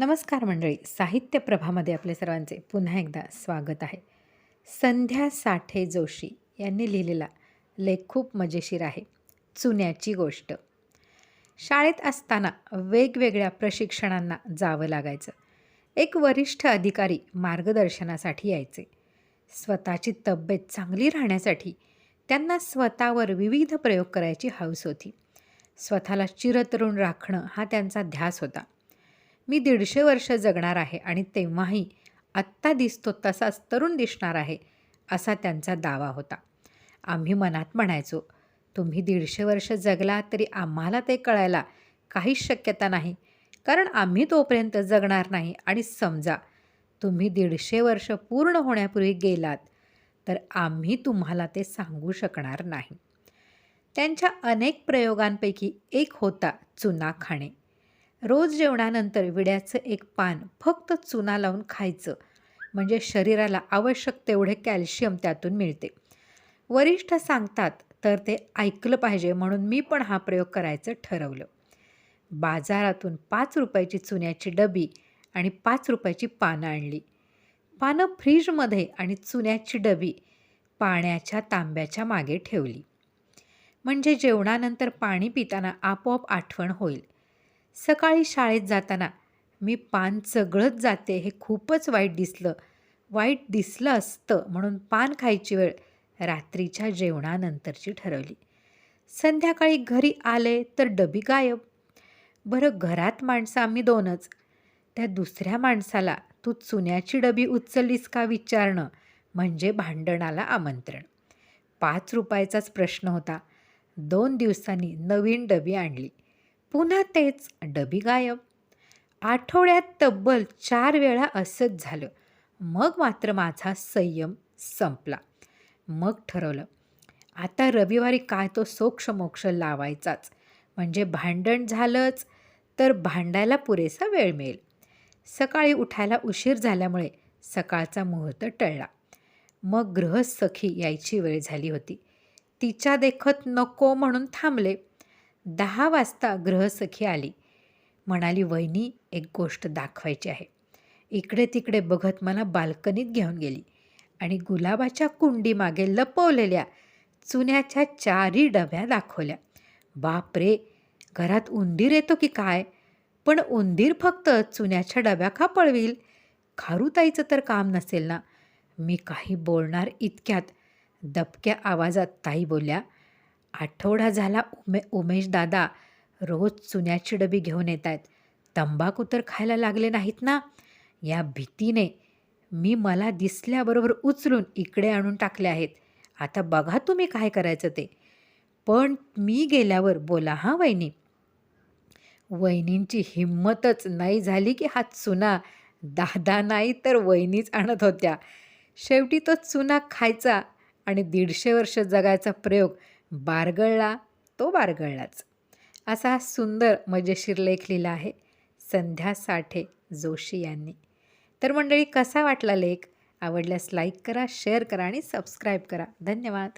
नमस्कार मंडळी साहित्य प्रभामध्ये आपले सर्वांचे पुन्हा एकदा स्वागत आहे. संध्या साठे जोशी यांनी लिहिलेला लेख खूप मजेशीर आहे चुन्याची गोष्ट. शाळेत असताना वेगवेगळ्या प्रशिक्षणांना जावं लागायचं. एक वरिष्ठ अधिकारी मार्गदर्शनासाठी यायचे. स्वतःची तब्येत चांगली राहण्यासाठी त्यांना स्वतःवर विविध प्रयोग करायची हौस होती. स्वतःला चिरतरुण राखणं हा त्यांचा ध्यास होता. मी दीडशे वर्ष जगणार आहे आणि तेव्हाही आत्ता दिसतो तसाच तरुण दिसणार आहे असा त्यांचा दावा होता. आम्ही मनात म्हणायचो तुम्ही दीडशे वर्ष जगला तरी आम्हाला ते कळायला काहीच शक्यता नाही कारण आम्ही तोपर्यंत जगणार नाही आणि समजा तुम्ही दीडशे वर्ष पूर्ण होण्यापूर्वी गेलात तर आम्ही तुम्हाला ते सांगू शकणार नाही. त्यांच्या अनेक प्रयोगांपैकी एक होता चुना खाणे. रोज जेवणानंतर विड्याचं एक पान फक्त चुना लावून खायचं. म्हणजे शरीराला आवश्यक तेवढे कॅल्शियम त्यातून मिळते. वरिष्ठ सांगतात तर ते ऐकलं पाहिजे म्हणून मी पण हा प्रयोग करायचं ठरवलं. बाजारातून पाच रुपयाची चुन्याची डबी आणि पाच रुपयाची पानं आणली. पानं फ्रीजमध्ये आणि चुन्याची डबी पाण्याच्या तांब्याच्या मागे ठेवली. म्हणजे जेवणानंतर पाणी पिताना आपोआप आठवण होईल. सकाळी शाळेत जाताना मी पान चगळत जाते हे खूपच वाईट दिसलं. वाईट दिसलं असतं म्हणून पान खायची वेळ रात्रीच्या जेवणानंतरची ठरवली. संध्याकाळी घरी आले तर डबी गायब. बरं घरात माणसं आम्ही दोनच. त्या दुसऱ्या माणसाला तू चुन्याची डबी उचललीस का? विचारणं म्हणजे भांडणाला आमंत्रण. पाच रुपयाचाच प्रश्न होता. दोन दिवसांनी नवीन डबी आणली. पुन्हा तेच डबी गायब. आठवड्यात तब्बल चार वेळा असंच झालं. मग मात्र माझा संयम संपला. मग ठरवलं. आता रविवारी काय तो सोक्षमोक्ष लावायचाच. म्हणजे भांडण झालंच तर भांडायला पुरेसा वेळ मिळेल. सकाळी उठायला उशीर झाल्यामुळे सकाळचा मुहूर्त टळला. मग गृहसखी यायची वेळ झाली होती. तिच्या देखत नको म्हणून थांबले. दहा वाजता ग्रहसखी आली. म्हणाली वहिनी एक गोष्ट दाखवायची आहे. इकडे तिकडे बघत मला बाल्कनीत घेऊन गेली आणि गुलाबाच्या कुंडीमागे लपवलेल्या चुन्याच्या चारही डब्या दाखवल्या. बापरे घरात उंदीर येतो की काय? पण उंदीर फक्त चुन्याच्या डब्या का पळवील? खारुताईचं तर काम नसेल ना? मी काही बोलणार इतक्यात. दबक्या आवाजात ताई बोलल्या आठवडा झाला उमे उमेश दादा रोज चुन्याची डबी घेऊन येत आहेत तंबाखू तर खायला लागले नाहीत ना? या भीतीने मी मला दिसल्याबरोबर उचलून इकडे आणून टाकले आहेत. आता बघा तुम्ही काय करायचं ते. पण मी गेल्यावर बोला हां वहिनी? वहिनींची हिंमतच नाही झाली की हा चुना दादा नाही तर वहिनीच आणत होत्या. शेवटी तो चुना खायचा आणि दीडशे वर्ष जगायचा प्रयोग बारगळला तो बारगळलाच. असा सुंदर मजेशीर लेख लिहिला आहे संध्या साठे जोशी यांनी. तर मंडळी कसा वाटला लेख? आवडल्यास लाईक करा शेअर करा आणि सबस्क्राईब करा. धन्यवाद.